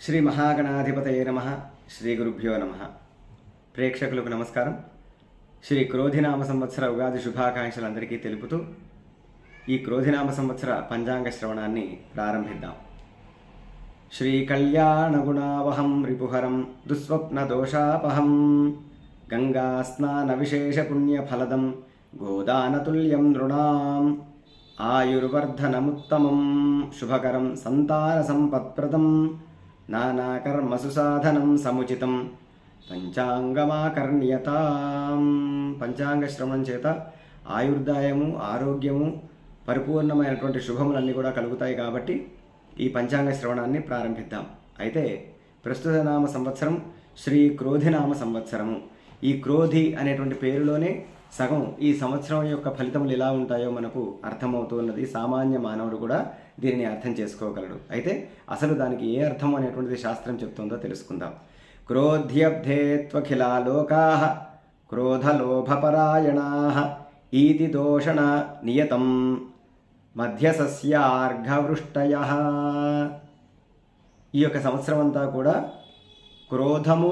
శ్రీ మహాగణాధిపతయ నమ. శ్రీ గురుభ్యో నమ. ప్రేక్షకులకు నమస్కారం. శ్రీ క్రోధినామ సంవత్సర ఉగాది శుభాకాంక్షలు అందరికీ తెలుపుతూ ఈ క్రోధినామ సంవత్సర పంచాంగ శ్రవణాన్ని ప్రారంభిద్దాం. శ్రీ కళ్యాణగుణావహం రిపుహరం దుస్వప్న దోషాపహం గంగా స్నాన విశేష పుణ్యఫలదం గోదానతుల్యం నృణాం ఆయుర్వర్ధనముత్తమం శుభకరం సంతాన సంపత్ప్రదం నానాకర్మసు సాధనం సముచితం పంచాంగమాకర్ణ్యతాం పంచాంగ శ్రవణం చేత ఆయుర్దాయము ఆరోగ్యము పరిపూర్ణమైనటువంటి శుభములన్నీ కూడా కలుగుతాయి కాబట్టి ఈ పంచాంగ శ్రవణాన్ని ప్రారంభిద్దాం. అయితే ప్రస్తుత నామ సంవత్సరం శ్రీ క్రోధినామ సంవత్సరము. ఈ క్రోధి అనేటువంటి పేరులోనే సగం ఈ సంవత్సరం యొక్క ఫలితములు ఎలా ఉంటాయో మనకు అర్థమవుతున్నది సామాన్య మానవుడు కూడా దీనిని అర్థం చేసుకోగలడు. అయితే అసలు దానికి ఏ అర్థం అనేటువంటిది శాస్త్రం చెప్తుందో తెలుసుకుందాం. క్రోధ్యబ్ధే లోకా క్రోధలోభపరాయణా ఈతి దోషణ నియతం మధ్యసస్యార్ఘవృష్టయ ఈ యొక్క సంవత్సరం అంతా కూడా క్రోధము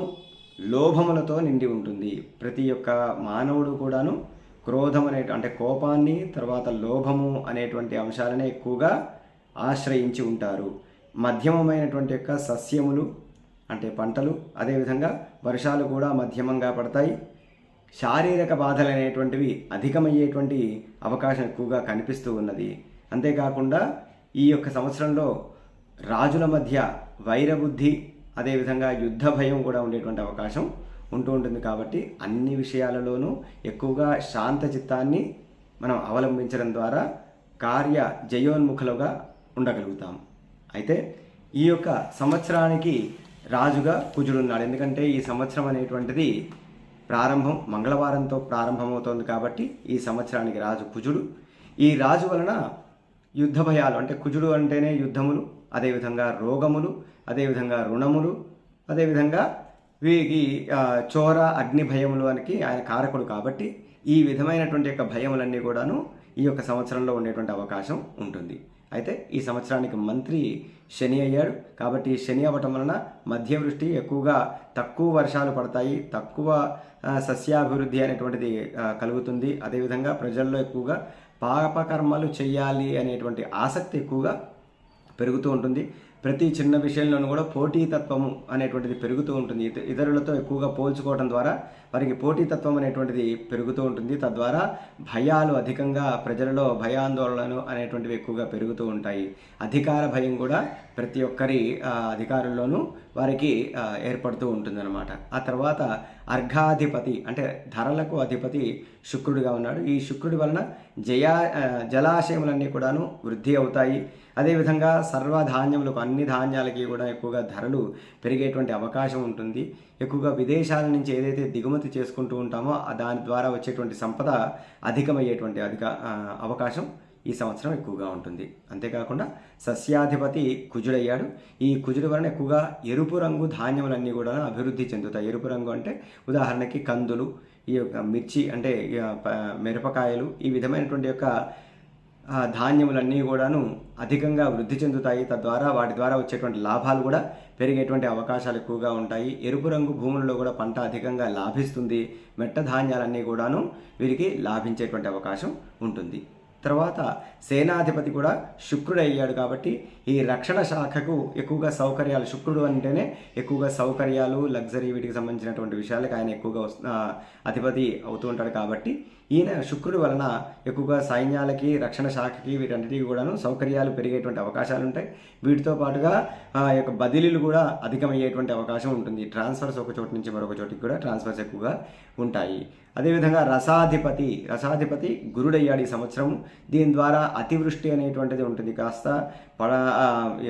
లోభములతో నిండి ఉంటుంది. ప్రతి ఒక్క మానవుడు కూడాను క్రోధం అనే అంటే కోపాన్ని తర్వాత లోభము అనేటువంటి అంశాలనే ఎక్కువగా ఆశ్రయించి ఉంటారు. మధ్యమమైనటువంటి యొక్క సస్యములు అంటే పంటలు అదేవిధంగా వర్షాలు కూడా మధ్యమంగా పడతాయి. శారీరక బాధలు అనేటువంటివి అధికమయ్యేటువంటి అవకాశం ఎక్కువగా కనిపిస్తూ ఉన్నది. అంతేకాకుండా ఈ యొక్క సంవత్సరంలో రాజుల మధ్య వైరబుద్ధి అదేవిధంగా యుద్ధ భయం కూడా ఉండేటువంటి అవకాశం ఉంటూ ఉంటుంది కాబట్టి అన్ని విషయాలలోనూ ఎక్కువగా శాంత చిత్తాన్ని మనం అవలంబించడం ద్వారా కార్య జయోన్ముఖులుగా ఉండగలుగుతాం. అయితే ఈ యొక్క సంవత్సరానికి రాజుగా కుజుడున్నాడు ఎందుకంటే ఈ సంవత్సరం అనేటువంటిది ప్రారంభం మంగళవారంతో ప్రారంభమవుతోంది కాబట్టి ఈ సంవత్సరానికి రాజు కుజుడు. ఈ రాజు వలన యుద్ధ భయాలు అంటే కుజుడు అంటేనే యుద్ధములు అదేవిధంగా రోగములు అదేవిధంగా రుణములు అదేవిధంగా వీరికి చోర అగ్ని భయములు ఆయన కారకుడు కాబట్టి ఈ విధమైనటువంటి యొక్క భయములన్నీ కూడాను ఈ యొక్క సంవత్సరంలో ఉండేటువంటి అవకాశం ఉంటుంది. అయితే ఈ సంవత్సరానికి మంత్రి శని అయ్యాడు కాబట్టి శని అవ్వటం వలన మధ్యవృష్టి ఎక్కువగా తక్కువ వర్షాలు పడతాయి తక్కువ సస్యాభివృద్ధి అనేటువంటిది కలుగుతుంది. అదేవిధంగా ప్రజల్లో ఎక్కువగా పాపకర్మలు చేయాలి అనేటువంటి ఆసక్తి ఎక్కువగా పెరుగుతూ ఉంటుంది. ప్రతి చిన్న విషయంలోనూ కూడా పోటీతత్వము అనేటువంటిది పెరుగుతూ ఉంటుంది. ఇతరులతో ఎక్కువగా పోల్చుకోవడం ద్వారా వారికి పోటీతత్వం అనేటువంటిది పెరుగుతూ ఉంటుంది. తద్వారా భయాలు అధికంగా ప్రజలలో భయాందోళనలు అనేటువంటివి ఎక్కువగా పెరుగుతూ ఉంటాయి. అధికార భయం కూడా ప్రతి ఒక్కరి అధికారంలోనూ అధికారుల్లోనూ వారికి ఏర్పడుతూ ఉంటుందన్నమాట. ఆ తర్వాత అర్ఘాధిపతి అంటే ధరలకు అధిపతి శుక్రుడిగా ఉన్నాడు. ఈ శుక్రుడి వలన జయా జలాశయములన్నీ కూడాను వృద్ధి అవుతాయి. అదేవిధంగా సర్వధాన్యములకు అన్ని అన్ని ధాన్యాలకి కూడా ఎక్కువగా ధరలు పెరిగేటువంటి అవకాశం ఉంటుంది. ఎక్కువగా విదేశాల నుంచి ఏదైతే దిగుమతి చేసుకుంటూ ఉంటామో దాని ద్వారా వచ్చేటువంటి సంపద అధికమయ్యేటువంటి అధిక అవకాశం ఈ సంవత్సరం ఎక్కువగా ఉంటుంది. అంతేకాకుండా సస్యాధిపతి కుజుడయ్యాడు. ఈ కుజుడు వలన ఎక్కువగా ఎరుపు రంగు ధాన్యములన్నీ కూడా అభివృద్ధి చెందుతాయి. ఎరుపు రంగు అంటే ఉదాహరణకి కందులు ఈ యొక్క మిర్చి అంటే మిరపకాయలు ఈ విధమైనటువంటి యొక్క ధాన్యములన్నీ కూడాను అధికంగా వృద్ధి చెందుతాయి. తద్వారా వాటి ద్వారా వచ్చేటువంటి లాభాలు కూడా పెరిగేటువంటి అవకాశాలు ఎక్కువగా ఉంటాయి. ఎరుపు రంగు భూములలో కూడా పంట అధికంగా లాభిస్తుంది. మెట్ట ధాన్యాలన్నీ కూడాను వీరికి లాభించేటువంటి అవకాశం ఉంటుంది. తర్వాత సేనాధిపతి కూడా శుక్రుడు అయ్యాడు కాబట్టి ఈ రక్షణ శాఖకు ఎక్కువగా సౌకర్యాలు శుక్రుడు అంటేనే ఎక్కువగా సౌకర్యాలు లగ్జరీ వీటికి సంబంధించినటువంటి విషయాలకు ఆయన ఎక్కువగా వస్తు- అధిపతి అవుతూ ఉంటాడు కాబట్టి ఈయన శుక్రుడి వలన ఎక్కువగా సైన్యాలకి రక్షణ శాఖకి వీటన్నిటికీ కూడాను సౌకర్యాలు పెరిగేటువంటి అవకాశాలు ఉంటాయి వీటితో పాటుగా ఆ యొక్క బదిలీలు కూడా అధికమయ్యేటువంటి అవకాశం ఉంటుంది. ట్రాన్స్ఫర్స్ ఒక చోటు నుంచి మరొక చోటికి కూడా ట్రాన్స్ఫర్స్ ఎక్కువగా ఉంటాయి. అదేవిధంగా రసాధిపతి రసాధిపతి గురుడయ్యాడు ఈ సంవత్సరం దీని ద్వారా అతివృష్టి అనేటువంటిది ఉంటుంది. కాస్త పడ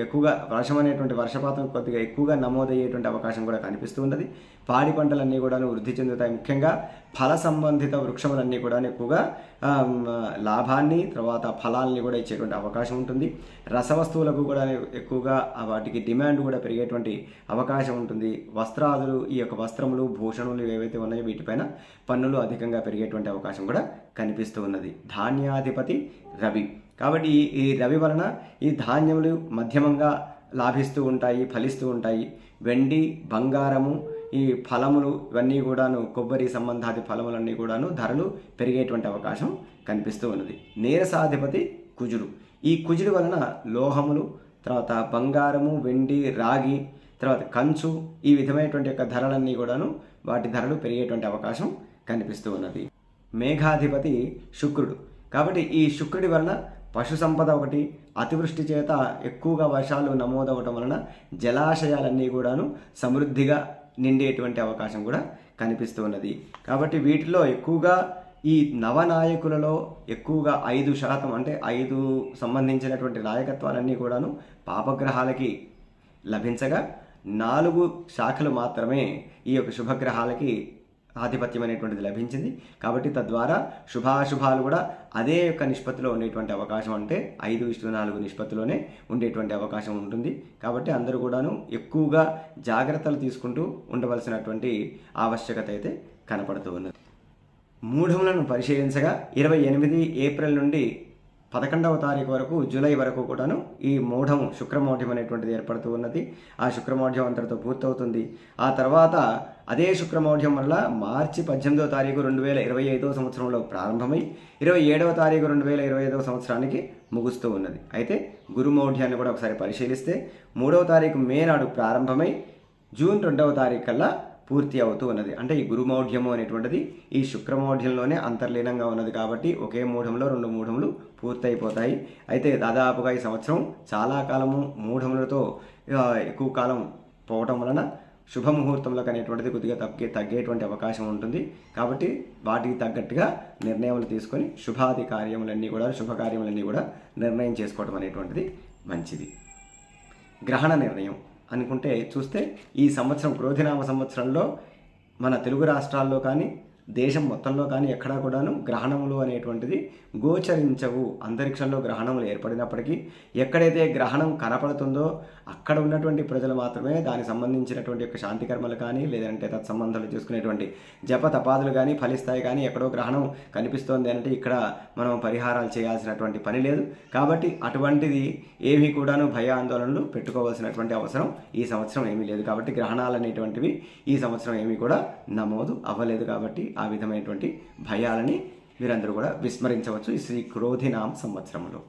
ఎక్కువగా వర్షం అనేటువంటి వర్షపాతం కొద్దిగా ఎక్కువగా నమోదయ్యేటువంటి అవకాశం కూడా కనిపిస్తూ ఉన్నది. పాడి పంటలన్నీ కూడా వృద్ధి చెందుతాయి. ముఖ్యంగా ఫల సంబంధిత వృక్షములన్నీ కూడా ఎక్కువగా లాభాన్ని తర్వాత ఫలాల్ని కూడా ఇచ్చేటువంటి అవకాశం ఉంటుంది. రసవస్తువులకు కూడా ఎక్కువగా వాటికి డిమాండ్ కూడా పెరిగేటువంటి అవకాశం ఉంటుంది. వస్త్రాదులు ఈ యొక్క వస్త్రములు భూషణములు ఏవైతే ఉన్నాయో వీటిపైన పన్నులు అధికంగా పెరిగేటువంటి అవకాశం కూడా కనిపిస్తూ ఉన్నది. ధాన్యాధిపతి రవి. కాబట్టి ఈ- ఈ రవి వలన ఈ ధాన్యములు మధ్యమంగా లాభిస్తూ ఉంటాయి ఫలిస్తూ ఉంటాయి. వెండి బంగారము ఈ ఫలములు ఇవన్నీ కూడాను కొబ్బరి సంబంధాది ఫలములన్నీ కూడాను ధరలు పెరిగేటువంటి అవకాశం కనిపిస్తూ ఉన్నది. నీరసాధిపతి కుజుడు. ఈ కుజుడు వలన లోహములు తర్వాత బంగారము వెండి రాగి తర్వాత కంచు ఈ విధమైనటువంటి యొక్క ధరలన్నీ కూడాను వాటి ధరలు పెరిగేటువంటి అవకాశం కనిపిస్తూ ఉన్నది. మేఘాధిపతి శుక్రుడు. కాబట్టి ఈ శుక్రుడి వలన పశు సంపద ఒకటి అతివృష్టి చేత ఎక్కువగా వర్షాలు నమోదవటం వలన జలాశయాలన్నీ కూడాను సమృద్ధిగా నిండేటువంటి అవకాశం కూడా కనిపిస్తూ ఉన్నది. కాబట్టి వీటిలో ఎక్కువగా ఈ నవనాయకులలో ఎక్కువగా ఐదు శాతం అంటే ఐదు సంబంధించినటువంటి నాయకత్వాలన్నీ కూడాను పాపగ్రహాలకి లభించగా నాలుగు శాఖలు మాత్రమే ఈ యొక్క శుభగ్రహాలకి ఆధిపత్యం అనేటువంటిది లభించింది. కాబట్టి తద్వారా శుభాశుభాలు కూడా అదే యొక్క నిష్పత్తిలో ఉండేటువంటి అవకాశం అంటే ఐదు ఇష్టు నాలుగు నిష్పత్తిలోనే ఉండేటువంటి అవకాశం ఉంటుంది. కాబట్టి అందరూ కూడాను ఎక్కువగా జాగ్రత్తలు తీసుకుంటూ ఉండవలసినటువంటి ఆవశ్యకత అయితే కనపడుతూ ఉన్నది. మూఢములను పరిశీలించగా ఇరవై ఎనిమిది ఏప్రిల్ నుండి పదకొండవ తారీఖు వరకు జూలై వరకు కూడాను ఈ మూఢం శుక్రమౌఢ్యం అనేటువంటిది ఏర్పడుతూ ఉన్నది. ఆ శుక్రమౌఢ్యం అంతటితో పూర్తవుతుంది. ఆ తర్వాత అదే శుక్రమౌఢ్యం వల్ల మార్చి పద్దెనిమిదవ తారీఖు రెండు వేల ఇరవై ఐదవ సంవత్సరంలో ప్రారంభమై ఇరవై ఏడవ తారీఖు రెండు వేల ఇరవై ఐదవ సంవత్సరానికి ముగుస్తూ ఉన్నది. అయితే గురుమౌఢ్యాన్ని కూడా ఒకసారి పరిశీలిస్తే మూడవ తారీఖు మే నాడు ప్రారంభమై జూన్ రెండవ తారీఖు కల్లా పూర్తి అవుతూ ఉన్నది. అంటే ఈ గురుమౌఢ్యము అనేటువంటిది ఈ శుక్రమౌఢ్యంలోనే అంతర్లీనంగా ఉన్నది కాబట్టి ఒకే మూఢంలో రెండు మూఢములు పూర్తయిపోతాయి. అయితే దాదాపుగా ఈ సంవత్సరం చాలా కాలము మూఢములతో ఎక్కువ కాలం పోవటం వలన శుభముహూర్తంలోకి అనేటువంటిది కొద్దిగా తగ్గే తగ్గేటువంటి అవకాశం ఉంటుంది. కాబట్టి వాటికి తగ్గట్టుగా నిర్ణయములు తీసుకొని శుభాది కార్యములన్నీ కూడా శుభకార్యములన్నీ కూడా నిర్ణయం చేసుకోవడం అనేటువంటిది మంచిది. గ్రహణ నిర్ణయం. అనుకుంటే చూస్తే ఈ సంవత్సరం క్రోధినామ సంవత్సరంలో మన తెలుగు రాష్ట్రాల్లో కానీ దేశం మొత్తంలో కానీ ఎక్కడా కూడాను గ్రహణములు అనేటువంటిది గోచరించవు. అంతరిక్షంలో గ్రహణములు ఏర్పడినప్పటికీ ఎక్కడైతే గ్రహణం కనపడుతుందో అక్కడ ఉన్నటువంటి ప్రజలు మాత్రమే దానికి సంబంధించినటువంటి యొక్క శాంతి కర్మలు కానీ లేదంటే తత్సంబంధాలు చూసుకునేటువంటి జప తపాదులు కానీ ఫలిస్తాయి కానీ ఎక్కడో గ్రహణం కనిపిస్తోంది అంటే ఇక్కడ మనం పరిహారాలు చేయాల్సినటువంటి పని లేదు. కాబట్టి అటువంటిది ఏమీ కూడాను భయ ఆందోళనలు పెట్టుకోవాల్సినటువంటి అవసరం ఈ సంవత్సరం ఏమీ లేదు. కాబట్టి గ్రహణాలు అనేటువంటివి ఈ సంవత్సరం ఏమీ కూడా నమోదు అవ్వలేదు కాబట్టి ఆ విధమైనటువంటి భయాలని మీరందరూ కూడా విస్మరించవచ్చు ఈ శ్రీ క్రోధినామ సంవత్సరంలో